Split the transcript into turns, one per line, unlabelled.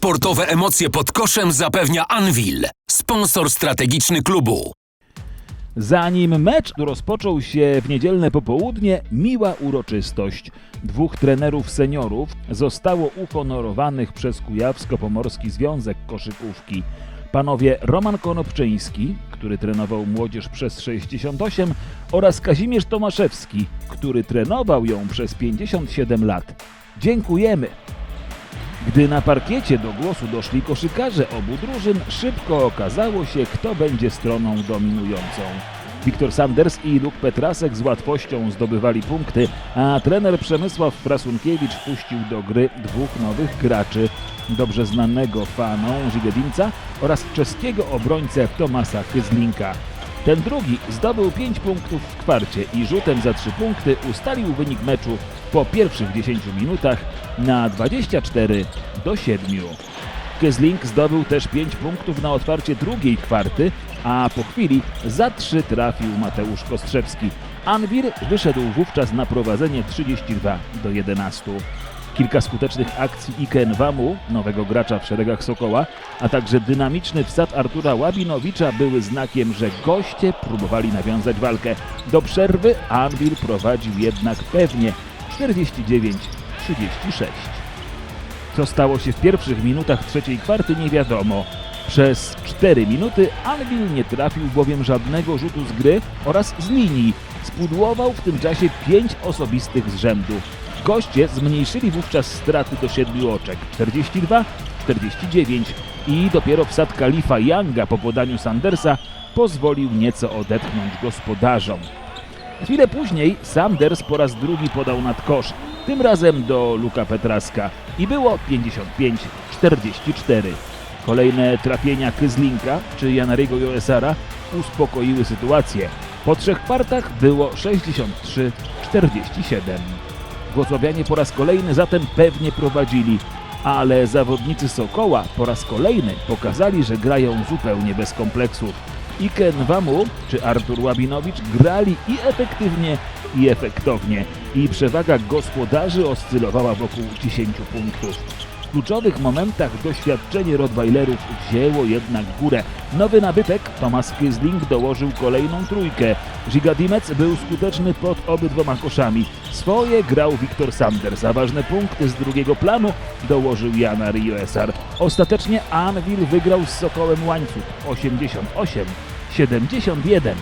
Sportowe emocje pod koszem zapewnia Anvil, sponsor strategiczny klubu.
Zanim mecz rozpoczął się w niedzielne popołudnie, miła uroczystość. Dwóch trenerów seniorów zostało uhonorowanych przez Kujawsko-Pomorski Związek Koszykówki. Panowie Roman Konopczyński, który trenował młodzież przez 68 oraz Kazimierz Tomaszewski, który trenował ją przez 57 lat. Dziękujemy! Gdy na parkiecie do głosu doszli koszykarze obu drużyn, szybko okazało się, kto będzie stroną dominującą. Wiktor Sanders i Luke Petrasek z łatwością zdobywali punkty, a trener Przemysław Prasunkiewicz wpuścił do gry dwóch nowych graczy, dobrze znanego faną Żigedinca oraz czeskiego obrońcę Tomasa Kyzlinka. Ten drugi zdobył 5 punktów w kwarcie i rzutem za 3 punkty ustalił wynik meczu po pierwszych 10 minutach na 24 do 7. Kiesling zdobył też 5 punktów na otwarcie drugiej kwarty, a po chwili za 3 trafił Mateusz Kostrzewski. Anwir wyszedł wówczas na prowadzenie 32 do 11. Kilka skutecznych akcji Iken Wamu, nowego gracza w szeregach Sokoła, a także dynamiczny wsad Artura Łabinowicza były znakiem, że goście próbowali nawiązać walkę. Do przerwy Anvil prowadził jednak pewnie 49-36. Co stało się w pierwszych minutach trzeciej kwarty nie wiadomo. Przez 4 minuty Anvil nie trafił bowiem żadnego rzutu z gry oraz z linii. Spudłował w tym czasie 5 osobistych z rzędu. Goście zmniejszyli wówczas straty do 7 oczek 42-49 i dopiero wsad Kalifa Younga po podaniu Sandersa pozwolił nieco odetchnąć gospodarzom. Chwilę później Sanders po raz drugi podał nad kosz, tym razem do Luka Petraska i było 55-44. Kolejne trafienia Kyzlinka czy Janariego Joesara uspokoiły sytuację. Po trzech kwartach było 63-47. Włocławianie po raz kolejny zatem pewnie prowadzili, ale zawodnicy Sokoła po raz kolejny pokazali, że grają zupełnie bez kompleksów. Iken Wamu czy Artur Łabinowicz grali i efektywnie, i efektownie. I przewaga gospodarzy oscylowała wokół 10 punktów. Kluczowych momentach doświadczenie Rottweilerów wzięło jednak górę. Nowy nabytek, Thomas Kiesling, dołożył kolejną trójkę. Gigadimec był skuteczny pod obydwoma koszami. Swoje grał Wiktor Sanders, a ważne punkty z drugiego planu dołożył Jana Rioesar. Ostatecznie Anvil wygrał z Sokołem łańcuch 88-71.